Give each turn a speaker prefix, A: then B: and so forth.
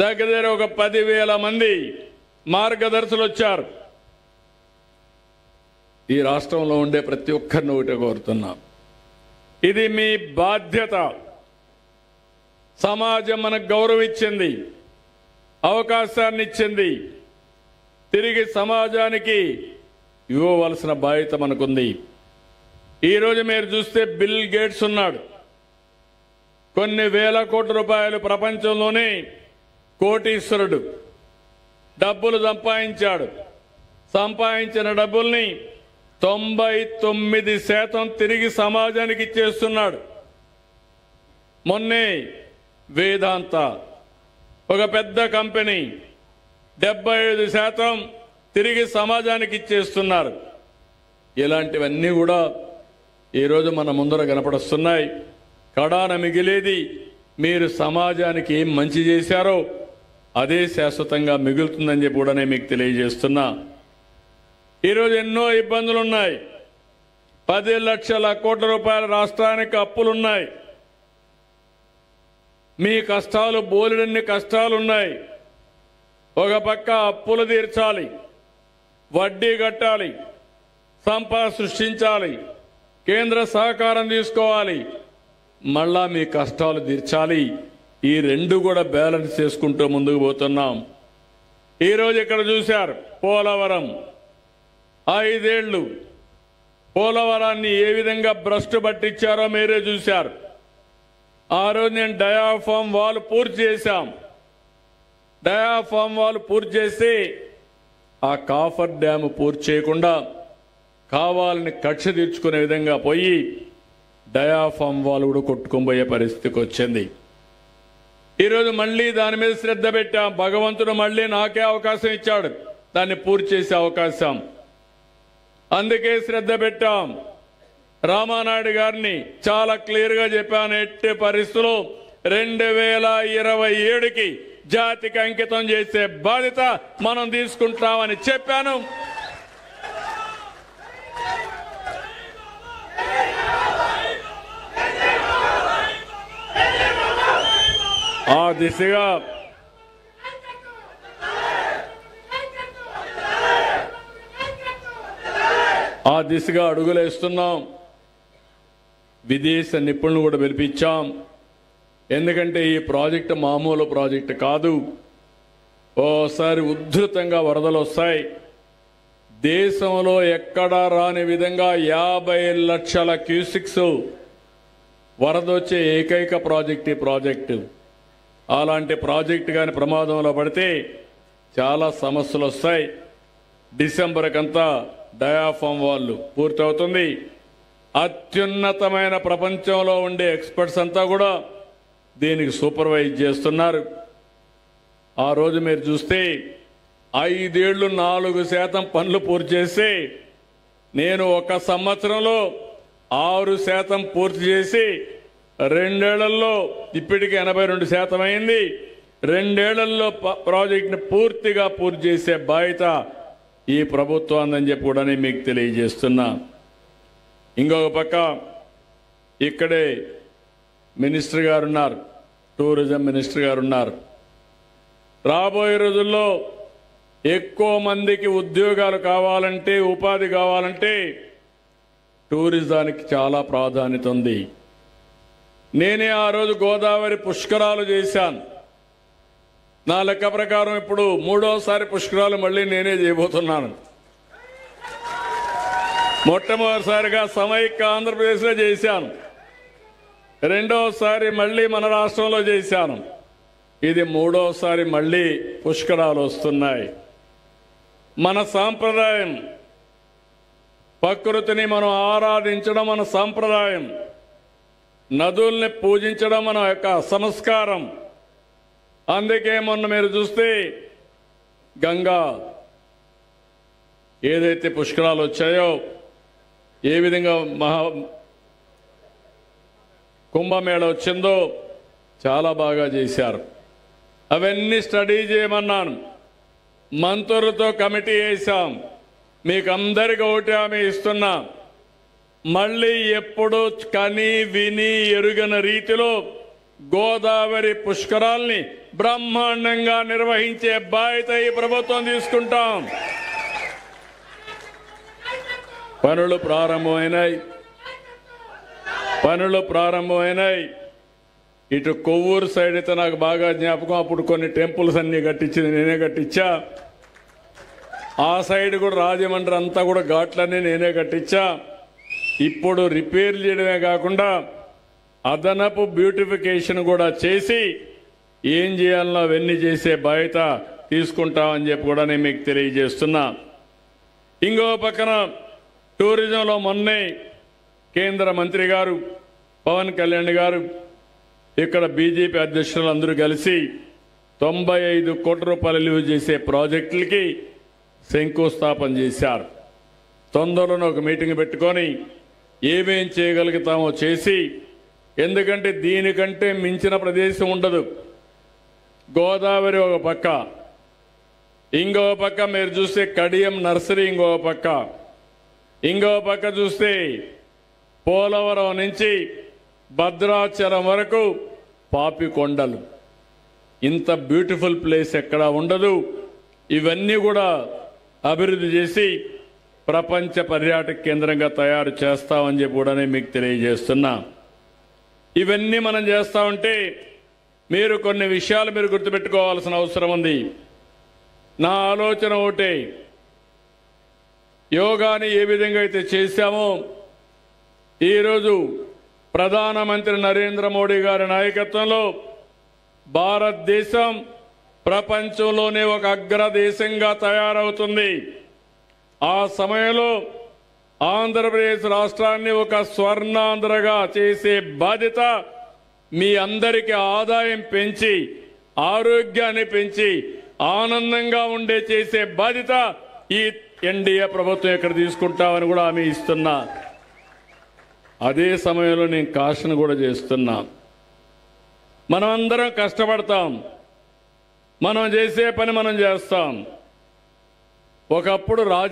A: దగ్గర దగ్గర ఒక పదివేల మంది మార్గదర్శులు వచ్చారు. ఈ రాష్ట్రంలో ఉండే ప్రతి ఒక్కరిని ఒకటి కోరుతున్నాం. ఇది మీ బాధ్యత. సమాజం మనకు గౌరవం ఇచ్చింది అవకాశాన్ని ఇచ్చింది. తిరిగి సమాజానికి ఇవ్వవలసిన బాధ్యత మనకుంది. ఈరోజు మీరు చూస్తే బిల్ గేట్స్ ఉన్నాడు. కొన్ని వేల కోట్ల రూపాయలు ప్రపంచంలోనే కోటీశ్వరుడు. డబ్బులు సంపాదించాడు. సంపాదించిన డబ్బుల్ని తొంభై తొమ్మిది శాతం తిరిగి సమాజానికి ఇచ్చేస్తున్నాడు. మొన్నే వేదాంత ఒక పెద్ద కంపెనీ డెబ్బై ఐదు శాతం తిరిగి సమాజానికి ఇచ్చేస్తున్నారు. ఇలాంటివన్నీ కూడా ఈరోజు మన ముందర కనపడుస్తున్నాయి. కడాన మిగిలేది మీరు సమాజానికి ఏం మంచి చేశారో అదే శాశ్వతంగా మిగులుతుందని చెప్పి కూడా నేను మీకు తెలియజేస్తున్నా. ఈరోజు ఎన్నో ఇబ్బందులు ఉన్నాయి పది లక్షల కోట్ల రూపాయల రాష్ట్రానికి అప్పులున్నాయి. మీ కష్టాలు బోలెడన్ని కష్టాలున్నాయి. ఒక పక్క అప్పులు తీర్చాలి వడ్డీ కట్టాలి సంపద సృష్టించాలి కేంద్ర సహకారం తీసుకోవాలి మళ్ళా మీ కష్టాలు తీర్చాలి. ఈ రెండు కూడా బ్యాలెన్స్ చేసుకుంటూ ముందుకు పోతున్నాం. ఈరోజు ఇక్కడ చూశారు పోలవరం. ఐదేళ్ళు పోలవరాన్ని ఏ విధంగా భ్రష్టు పట్టించారో మీరే చూశారు. ఆ రోజు నేను డయాఫామ్ వాల్ పూర్తి చేశాం. డయాఫామ్ వాల్ పూర్తి చేసి ఆ కాఫర్ డ్యామ్ పూర్తి చేయకుండా కావాలని కక్ష తీర్చుకునే విధంగా పోయి డయాఫామ్ వాల్ కూడా కొట్టుకుపోయే పరిస్థితికి వచ్చింది. ఈరోజు మళ్ళీ దాని మీద శ్రద్ధ పెట్టాం. భగవంతుడు మళ్ళీ నాకే అవకాశం ఇచ్చాడు. దాన్ని పూర్తి చేసే అవకాశం. అందుకే శ్రద్ధ పెట్టాం. రామానాయుడు గారిని చాలా క్లియర్గా చెప్పాను. ఎట్టి పరిస్థితులు రెండు వేల ఇరవై ఏడుకి జాతికి అంకితం చేసే బాధ్యత మనం తీసుకుంటామని చెప్పాను. ఆ దిశగా ఆ దిశగా అడుగులేస్తున్నాం. విదేశ నిపుణులు కూడా పిలిపించాం. ఎందుకంటే ఈ ప్రాజెక్టు మామూలు ప్రాజెక్టు కాదు. ఓసారి ఉద్ధృతంగా వరదలు వస్తాయి. దేశంలో ఎక్కడా రాని విధంగా యాభై లక్షల క్యూసిక్స్ వరద వచ్చే ఏకైక ప్రాజెక్ట్ ఈ ప్రాజెక్టు. అలాంటి ప్రాజెక్టు కానీ ప్రమాదంలో పడితే చాలా సమస్యలు వస్తాయి. డిసెంబర్కంతా డయాఫామ్ వాళ్ళు పూర్తవుతుంది. అత్యున్నతమైన ప్రపంచంలో ఉండే ఎక్స్పర్ట్స్ అంతా కూడా దీనికి సూపర్వైజ్ చేస్తున్నారు. ఆ రోజు మీరు చూస్తే ఐదేళ్ళు నాలుగు శాతం పనులు పూర్తి చేసి నేను ఒక సంవత్సరంలో ఆరు శాతం పూర్తి చేసి రెండేళ్ళలో ఇప్పటికి ఎనభై రెండు శాతం అయింది. రెండేళ్ళలో ప- ప్రాజెక్టుని పూర్తిగా పూర్తి చేసే బాధ్యత ఈ ప్రభుత్వం అందని చెప్పి కూడా నేను మీకు తెలియజేస్తున్నా. ఇంకొక పక్క ఇక్కడే మినిస్టర్ గారు ఉన్నారు. టూరిజం మినిస్టర్ గారు ఉన్నారు. రాబోయే రోజుల్లో ఎక్కువ మందికి ఉద్యోగాలు కావాలంటే ఉపాధి కావాలంటే టూరిజానికి చాలా ప్రాధాన్యత ఉంది. నేనే ఆ రోజు గోదావరి పుష్కరాలు చేశాను. నా లెక్క ప్రకారం ఇప్పుడు మూడోసారి పుష్కరాలు మళ్ళీ నేనే చేయబోతున్నాను. మొట్టమొదటిసారిగా సమైక్య ఆంధ్రప్రదేశ్లో చేశాను. రెండోసారి మళ్ళీ మన రాష్ట్రంలో చేశాను. ఇది మూడోసారి మళ్ళీ పుష్కరాలు వస్తున్నాయి. మన సాంప్రదాయం ప్రకృతిని మనం ఆరాధించడం మన సాంప్రదాయం. నదుల్ని పూజించడం మన యొక్క సంస్కారం. అందుకే మొన్న మీరు చూస్తే గంగా ఏదైతే పుష్కరాలు వచ్చాయో ఏ విధంగా మహా కుంభమేళ వచ్చిందో చాలా బాగా చేశారు. అవన్నీ స్టడీ చేయమన్నాను. మంత్రులతో కమిటీ వేశాం. మీకు అందరికీ ఒకటి ఆమె ఇస్తున్నాం. మళ్ళీ ఎప్పుడు కని విని ఎరుగని రీతిలో గోదావరి పుష్కరాల్ని బ్రహ్మాండంగా నిర్వహించే బాధ్యత ఈ ప్రభుత్వం తీసుకుంటాం. పనులు ప్రారంభమైనాయి. పనులు ప్రారంభమైనాయి. ఇటు కొవ్వూరు సైడ్ అయితే నాకు బాగా జ్ఞాపకం అప్పుడు కొన్ని టెంపుల్స్ అన్నీ కట్టించింది నేనే కట్టించా. ఆ సైడ్ కూడా రాజమండ్రి అంతా కూడా ఘాట్లన్నీ నేనే కట్టించా. ఇప్పుడు రిపేర్ చేయడమే కాకుండా అదనపు బ్యూటిఫికేషన్ కూడా చేసి ఏం చేయాలనో అవన్నీ చేసే బాధ్యత తీసుకుంటామని చెప్పి కూడా నేను మీకు తెలియజేస్తున్నా. ఇంకో పక్కన టూరిజంలో మొన్నే కేంద్ర మంత్రి గారు పవన్ కళ్యాణ్ గారు ఇక్కడ బీజేపీ అధ్యక్షులు అందరూ కలిసి తొంభై ఐదు కోట్ల రూపాయలు చేసే ప్రాజెక్టులకి శంకుస్థాపన చేశారు. తొందరలోనే ఒక మీటింగ్ పెట్టుకొని ఏమేం చేయగలుగుతామో చేసి ఎందుకంటే దీనికంటే మించిన ప్రదేశం ఉండదు. గోదావరి ఒక పక్క. ఇంకో పక్క మీరు చూస్తే కడియం నర్సరీ ఇంకో పక్క. ఇంకో పక్క చూస్తే పోలవరం నుంచి భద్రాచలం వరకు పాపికొండలు ఇంత బ్యూటిఫుల్ ప్లేస్ ఎక్కడా ఉండదు. ఇవన్నీ కూడా అభివృద్ధి చేసి ప్రపంచ పర్యాటక కేంద్రంగా తయారు చేస్తామని చెప్పి కూడా మీకు తెలియజేస్తున్నా. ఇవన్నీ మనం చేస్తా ఉంటే మీరు కొన్ని విషయాలు మీరు గుర్తుపెట్టుకోవాల్సిన అవసరం ఉంది. నా ఆలోచన ఒకటే. యోగాని ఏ విధంగా అయితే చేశామో ఈరోజు ప్రధానమంత్రి నరేంద్ర మోడీ గారి నాయకత్వంలో భారతదేశం ప్రపంచంలోనే ఒక అగ్రదేశంగా తయారవుతుంది. ఆ సమయంలో ఆంధ్రప్రదేశ్ రాష్ట్రాన్ని ఒక స్వర్ణాంధ్రగా చేసే బాధ్యత మీ అందరికీ ఆదాయం పెంచి ఆరోగ్యాన్ని పెంచి ఆనందంగా ఉండే చేసే బాధ్యత ఈ ఎన్డీఏ ప్రభుత్వం ఇక్కడ తీసుకుంటామని కూడా హామీ ఇస్తున్నా. అదే సమయంలో నేను కాషన్ కూడా చేస్తున్నా. మనం అందరం కష్టపడతాం. మనం చేసే పని మనం చేస్తాం. ఒకప్పుడు రాజ